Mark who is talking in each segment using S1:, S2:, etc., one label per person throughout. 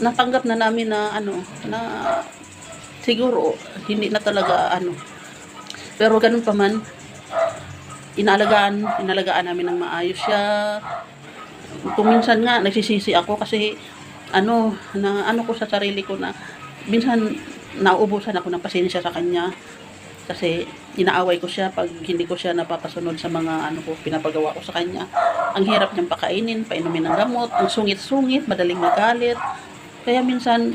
S1: natanggap na namin na ano, na siguro hindi na talaga ano. Pero ganun pa man, inalagaan, inalagaan namin ng maayos siya. Kung minsan nga, nagsisisi ako kasi ano, na ano ko sa sarili ko na minsan nauubusan ako ng pasensya sa kanya kasi inaaway ko siya pag hindi ko siya napapasunod sa mga ano ko pinapagawa ko sa kanya. Ang hirap niyang pakainin, painumin ng gamot, ang sungit-sungit, madaling magalit. Kaya minsan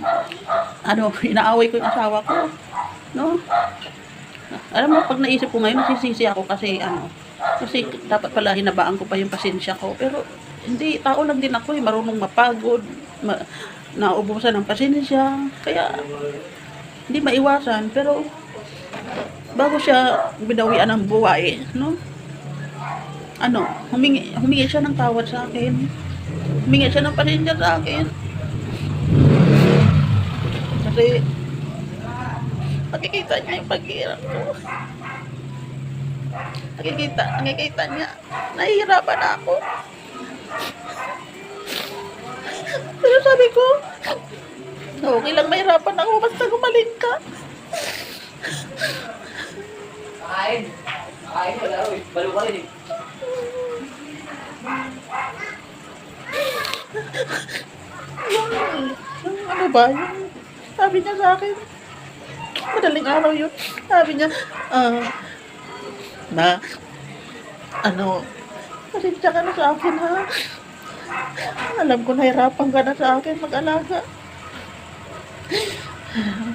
S1: ano, inaaway ko yung asawa ko. No? Alam mo, pag naisip ko ngayon, nasisisi ako kasi ano, kasi dapat pala hinabaan ko pa yung pasensya ko. Pero hindi, tao lang din ako eh, marunong mapagod, ma, naubusan ng pasensya. Kaya hindi maiwasan, pero bago siya binawian ng buhay, no? Ano, humingi, humingi siya ng tawad sa akin. Humingi siya ng pasensya sa akin. Kasi, nakikita niya yung paghihirap ko. Nakikita, nakikita niya, nahihirapan ako. Pero sabi ko, okay lang mahirapan ako, basta gumaling ka.
S2: Kain. Kain wala. Balo ka rin eh.
S1: Ano ba, yung sabi niya sa akin, madaling araw yun, sabi niya, ah, na, ano, pasensya ka na sa akin ha. Alam ko nahirapan ka na sa akin mag-alaga.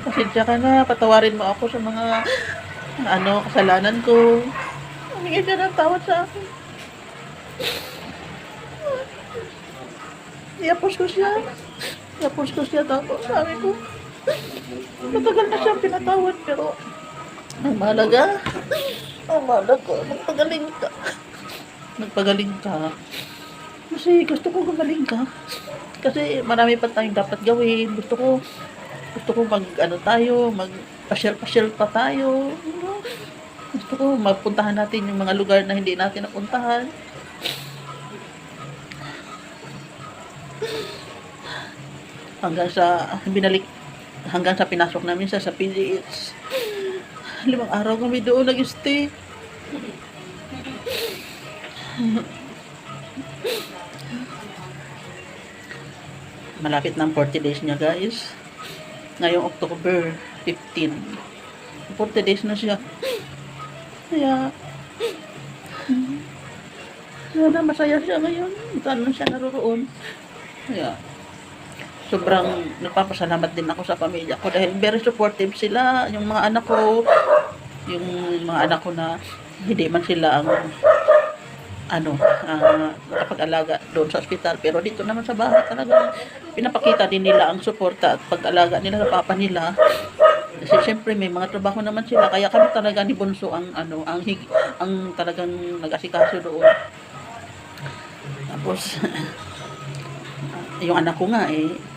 S1: Pasensya ka na, patawarin mo ako sa mga, ano, kasalanan ko. Humingi siya ng tawad sa akin. Iapos ko siya. Iapos ko siya tapos sabi ko, matagal na siyang pinatawad pero ang mahalaga, ang mahalaga, magpagaling ka. Magpagaling ka. Kasi gusto ko gumaling ka. Kasi marami pa tayong dapat gawin. Gusto ko, gusto ko mag, ano tayo, mag pasyal-pasyal pa tayo. Gusto ko mapuntahan natin yung mga lugar na hindi natin napuntahan. hanggang sa binalik hanggang sa pinasok namin siya sa PGH. Limang araw kami doon nag-stay. Malapit ng 40 days niya guys. Ngayong October 15. 40 days na siya. Kaya sana masaya siya ngayon. Man siya naroon. Kaya sobrang nagpapasalamat din ako sa pamilya ko dahil very supportive sila. Yung mga anak ko, yung mga anak ko na hindi man sila ang ano, ah, nakapag-alaga doon sa ospital. Pero dito naman sa bahay talaga pinapakita din nila ang suporta at pag-alaga nila sa papa nila. Kasi syempre may mga trabaho naman sila kaya kami talaga ni Bunso ang ano ang hig, ang talagang nag-asikaso doon. Tapos yung anak ko nga eh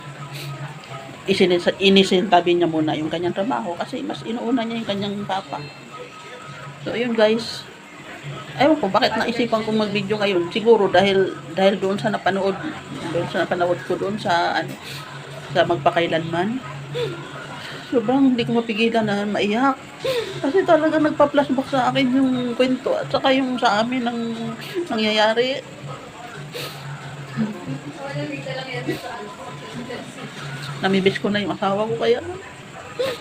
S1: inisintabi niya muna yung kanyang trabaho kasi mas inuuna niya yung kanyang papa. So, ayun guys. Ewan ko, bakit naisipan kong mag-video ngayon? Siguro dahil dahil doon sa napanood, doon sa napanood ko doon sa ano, sa magpakailanman. Sobrang hindi ko mapigilan na maiyak. Kasi talaga nagpa-flashback sa akin yung kwento at saka yung sa amin ng nangyayari. Namibis ko na yung asawa ko kaya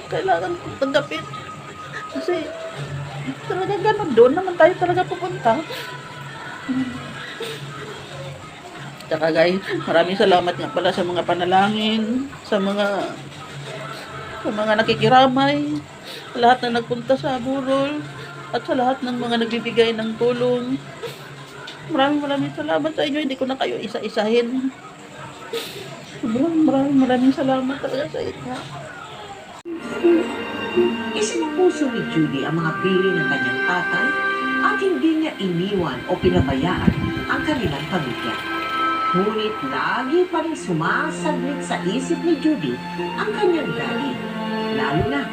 S1: kailangan kong tanggapin kasi talaga ganun doon naman tayo talaga pupunta Tsaka guys, maraming salamat nga pala sa mga panalangin, sa mga sa mga nakikiramay, lahat na nagpunta sa burol, at sa lahat ng mga nagbibigay ng tulong. Maraming maraming salamat sa inyo, hindi ko na kayo isa-isahin. Sobrang maraming maraming salamat talaga sa inyo.
S3: Isinapuso ni Judy ang mga pili ng kanyang tatay at hindi niya iniwan o pinabayaan ang kanilang pamilya. Ngunit lagi pa rin sumasaglit sa isip ni Judy ang kanyang daddy, lalo na